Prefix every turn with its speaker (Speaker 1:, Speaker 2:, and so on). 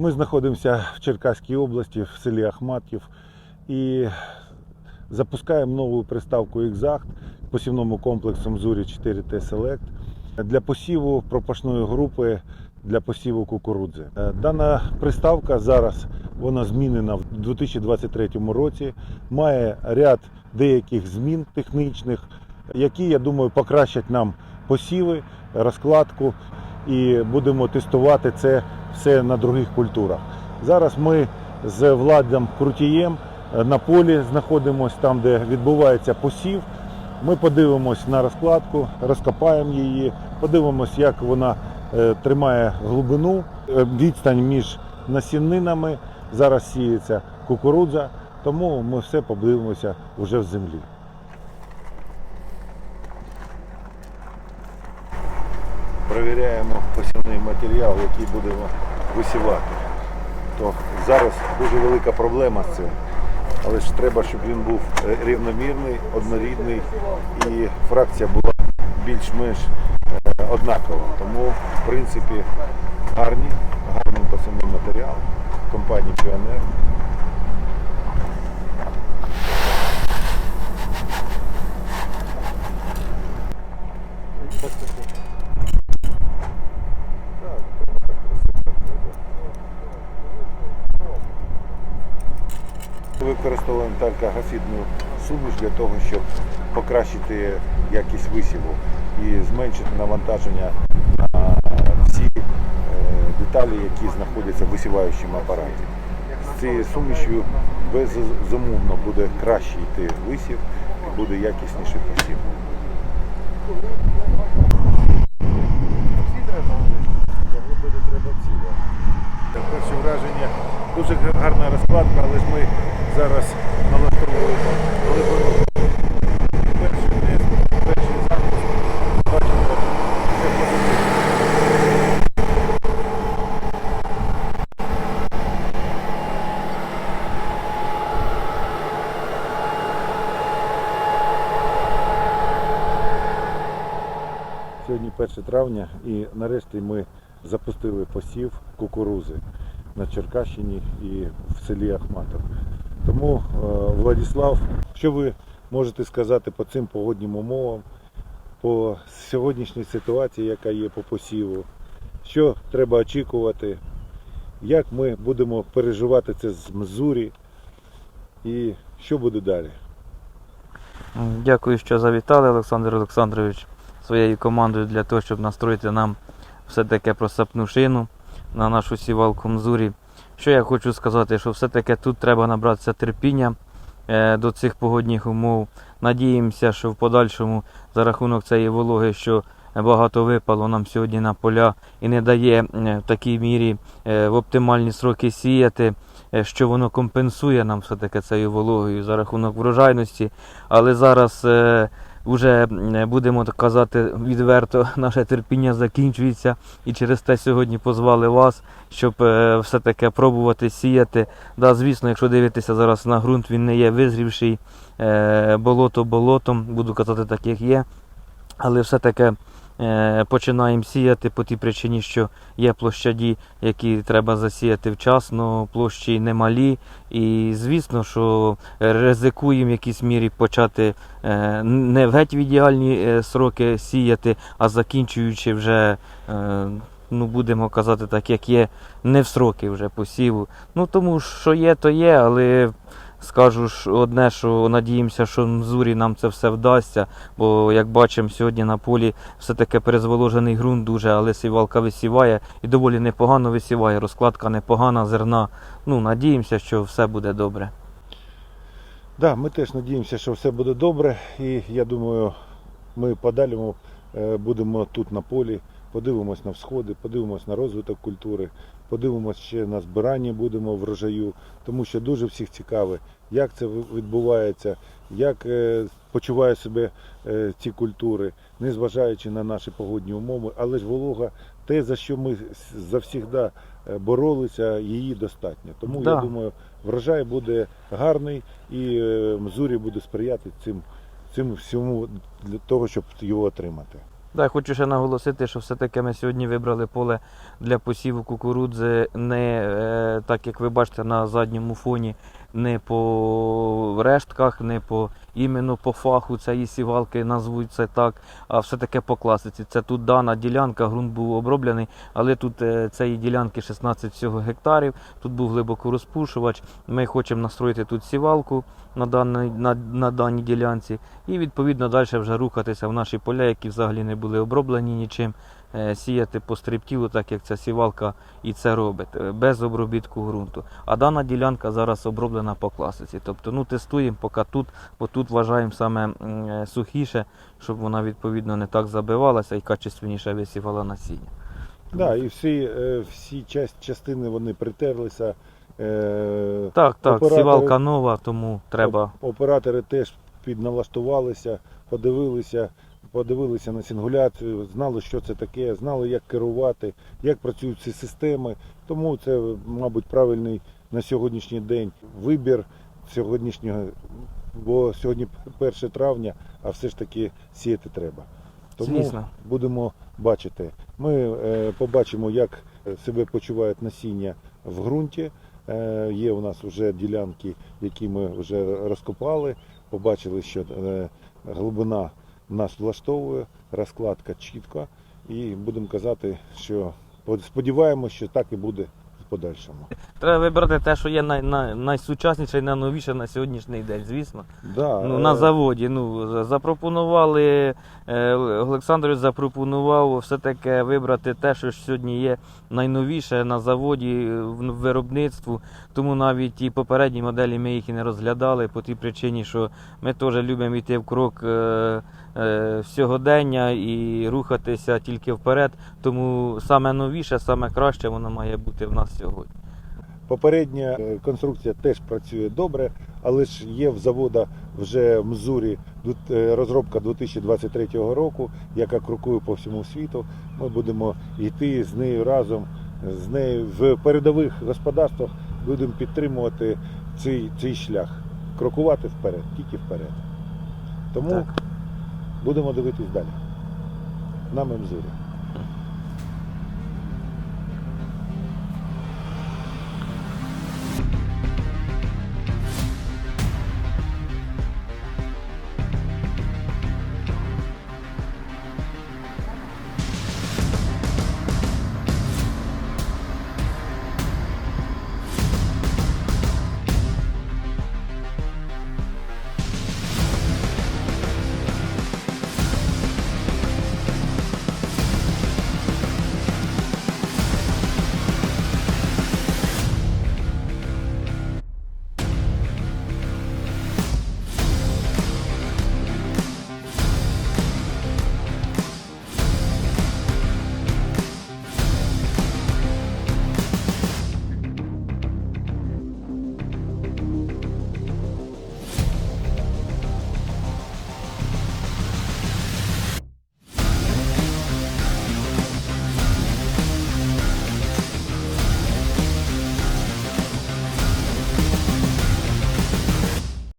Speaker 1: Ми знаходимося в Черкаській області, в селі Ахматів, і запускаємо нову приставку «Екзакт» посівному комплексу Мзурі 4T Select для посіву пропашної групи для посіву кукурудзи. Е, Дана приставка зараз вона змінена в 2023 році, має ряд деяких змін технічних, які, я думаю, покращать нам посіви, розкладку і будемо тестувати це все на других культурах. Зараз ми з Владом Крутієм е, на полі знаходимося там, де відбувається посів. Ми подивимось на розкладку, розкопаємо її, подивимось, як вона е, тримає глибину, е, відстань між насінинами. Зараз сіється кукурудза, тому ми все подивимося вже в землі. Провіряємо посівний матеріал, який будемо висівати. То зараз дуже велика проблема з цим. Але ж треба, щоб він був е, рівномірний, однорідний і фракція була більш-менш е, однакова. Тому, в принципі, гарні, гарний посівний матеріал компанії Піонер. Використовуємо талькографідну суміш для того, щоб покращити якість висіву і зменшити навантаження на всі е, деталі, які знаходяться в висіваючому апараті. З цією сумішю безумовно буде краще йти висів і буде якісніший посів. Дуже гарна розкладка, але ж ми зараз налаштовуємо глибину. Перший тест, перший запуск. Бачимо, позитивно. Сьогодні 1 травня і нарешті ми запустили посів кукурузи на Черкащині і в селі Ахматов. Тому, е, Владислав, що ви можете сказати по цим погоднім умовам, по сьогоднішній ситуації, яка є по посіву, що треба очікувати, як ми будемо переживати це з Мзурі і що буде далі?
Speaker 2: Дякую, що завітали, Олександр Олександрович, своєю командою для того, щоб настроїти нам все-таки просапну шину на нашу сівалку Мзурі. Що я хочу сказати, що все-таки тут треба набратися терпіння е, до цих погодних умов. Надіємося, що в подальшому за рахунок цієї вологи, що багато випало нам сьогодні на поля і не дає е, в такій мірі е, в оптимальні сроки сіяти, що воно компенсує нам все-таки цією вологою за рахунок врожайності. Але зараз вже будемо так казати відверто, наше терпіння закінчується. І через те сьогодні позвали вас, щоб е, все-таки пробувати сіяти. Да, звісно, якщо дивитися зараз на ґрунт, він не є визрівший, е, болото болотом, буду казати так, як є. Але все-таки починаємо сіяти по тій причині, що є площаді, які треба засіяти вчасно, площі немалі. І звісно, що ризикуємо в якійсь мірі почати е, не геть в ідеальні е, сроки сіяти, а закінчуючи вже, е, ну будемо казати так, як є, не в сроки вже посіву. Ну тому що є, то є, але скажу одне, що надіємося, що Мзурі нам це все вдасться. Бо як бачимо, сьогодні на полі все-таки перезволожений ґрунт дуже, але сівалка висіває і доволі непогано висіває. Розкладка непогана, зерна. Ну, надіємося, що все буде добре.
Speaker 1: Да, ми теж надіємося, що все буде добре. І я думаю, ми подалі е, будемо тут на полі, подивимось на всходи, подивимось на розвиток культури, подивимось ще на збирання будемо врожаю, тому що дуже всіх цікаве, як це відбувається, як е, почувають себе е, ці культури, незважаючи на наші погодні умови, але ж волога, те, за що ми завсігда е, боролися, її достатньо. Тому
Speaker 2: Да.
Speaker 1: я думаю, врожай буде гарний і Мзурі буде сприяти цим, цим всьому для того, щоб його отримати.
Speaker 2: Да, хочу ще наголосити, що все-таки ми сьогодні вибрали поле для посіву кукурудзи не е, так, як ви бачите на задньому фоні, не по рештках, не по іменно по фаху цієї сівалки, назвуть це так, а все-таки по класиці. Це тут дана ділянка, ґрунт був оброблений, але тут е, цієї ділянки 16 всього гектарів, тут був глибоко розпушувач. Ми хочемо настроїти тут сівалку на даній, на, на даній ділянці і відповідно далі вже рухатися в наші поля, які взагалі не були оброблені нічим, сіяти по стриптілу, так як ця сівалка і це робить, е, без обробітку ґрунту. А дана ділянка зараз оброблена по класиці. Тобто ну, тестуємо поки тут, бо тут вважаємо саме е, сухіше, щоб вона відповідно не так забивалася і качественніше висівала насіння.
Speaker 1: Да, і всі, е, всі частини вони притерлися. Е,
Speaker 2: Так, так,
Speaker 1: Оператори-
Speaker 2: сівалка нова, тому треба.
Speaker 1: Оператори теж підналаштувалися, подивилися, подивилися на сингуляцію, знали, що це таке, знали, як керувати, як працюють ці системи. Тому це, мабуть, правильний на сьогоднішній день вибір сьогоднішнього, бо сьогодні 1 травня, а все ж таки сіяти треба. Тому
Speaker 2: Звісно.
Speaker 1: будемо бачити. Ми е, побачимо, як себе почувають насіння в ґрунті. Е, є у нас вже ділянки, які ми вже розкопали. Побачили, що е, глибина нас влаштовує, розкладка чітка. І будемо казати, що сподіваємося, що так і буде в подальшому.
Speaker 2: Треба вибрати те, що є най, най, найсучасніше і найновіше на сьогоднішній день, звісно.
Speaker 1: Да,
Speaker 2: Ну,
Speaker 1: е,
Speaker 2: на заводі. Ну, запропонували, е, Олександрович запропонував все-таки вибрати те, що сьогодні є найновіше на заводі е, в виробництву. Тому навіть і попередні моделі ми їх і не розглядали по тій причині, що ми теж любимо йти в крок сьогодення і рухатися тільки вперед. Тому саме новіше, саме краще воно має бути в нас сьогодні.
Speaker 1: Попередня е, конструкція теж працює добре, але ж є в завода вже в Мзурі е, розробка 2023 року, яка крокує по всьому світу. Ми будемо йти з нею разом, з нею в передових господарствах будемо підтримувати цей, цей шлях, крокувати вперед, тільки вперед. Тому
Speaker 2: Так.
Speaker 1: Будемо дивитись далі. На Мемзурі.